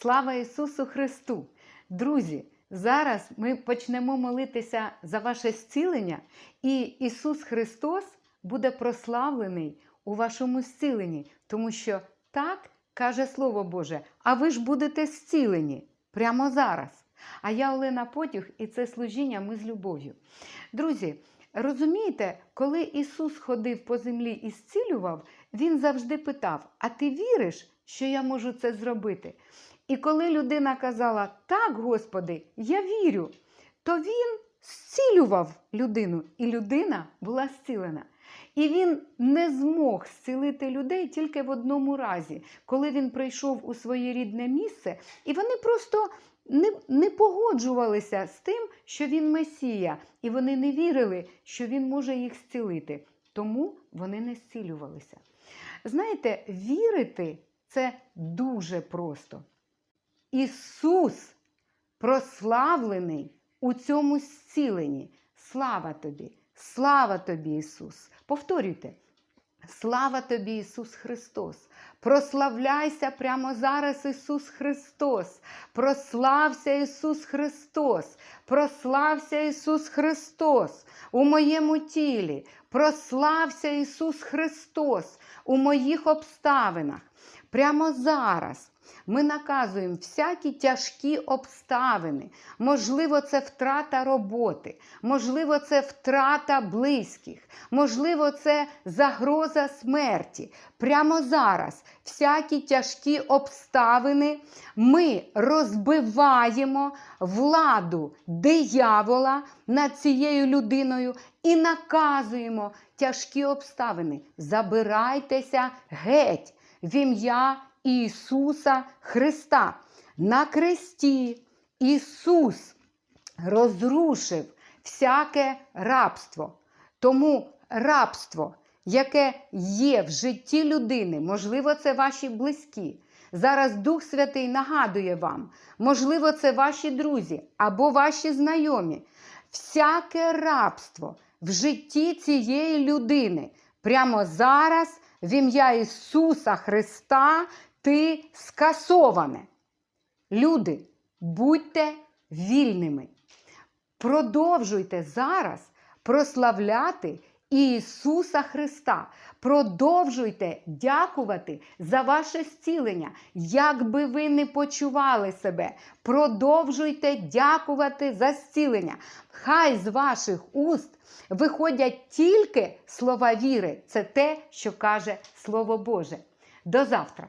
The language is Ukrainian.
Слава Ісусу Христу! Друзі, зараз ми почнемо молитися за ваше зцілення, і Ісус Христос буде прославлений у вашому зціленні, тому що так каже Слово Боже, а ви ж будете зцілені прямо зараз. А я Олена Потюх, і це служіння ми з любов'ю. Друзі, розумієте, коли Ісус ходив по землі і зцілював, Він завжди питав: А ти віриш, що я можу це зробити? І коли людина казала, так, Господи, я вірю, то Він зцілював людину, і людина була зцілена. І він не змог зцілити людей тільки в одному разі, коли він прийшов у своє рідне місце, і вони просто не, не погоджувалися з тим, що він Месія, і вони не вірили, що він може їх зцілити. Тому вони не зцілювалися. Знаєте, вірити це дуже просто. Ісус прославлений у цьому зціленні. Слава тобі! Слава тобі, Ісус! Повторюйте. Слава тобі, Ісус Христос! Прославляйся прямо зараз, Ісус Христос! Прослався Ісус Христос! Прослався Ісус Христос у моєму тілі! Прослався Ісус Христос у моїх обставинах! Прямо зараз ми наказуємо всякі тяжкі обставини. Можливо, це втрата роботи, можливо, це втрата близьких, можливо, це загроза смерті. Прямо зараз всякі тяжкі обставини ми розбиваємо владу диявола над цією людиною і наказуємо тяжкі обставини. Забирайтеся геть в ім'я Ісуса Христа. На кресті Ісус розрушив всяке рабство. Тому рабство, яке є в житті людини, можливо, це ваші близькі. Зараз Дух Святий нагадує вам, можливо, це ваші друзі або ваші знайомі. Всяке рабство в житті цієї людини прямо зараз, в ім'я Ісуса Христа, ти скасоване. Люди, будьте вільними. Продовжуйте зараз прославляти Ісуса Христа. Продовжуйте дякувати за ваше зцілення, як би ви не почували себе. Продовжуйте дякувати за зцілення. Хай з ваших уст виходять тільки слова віри. Це те, що каже Слово Боже. До завтра!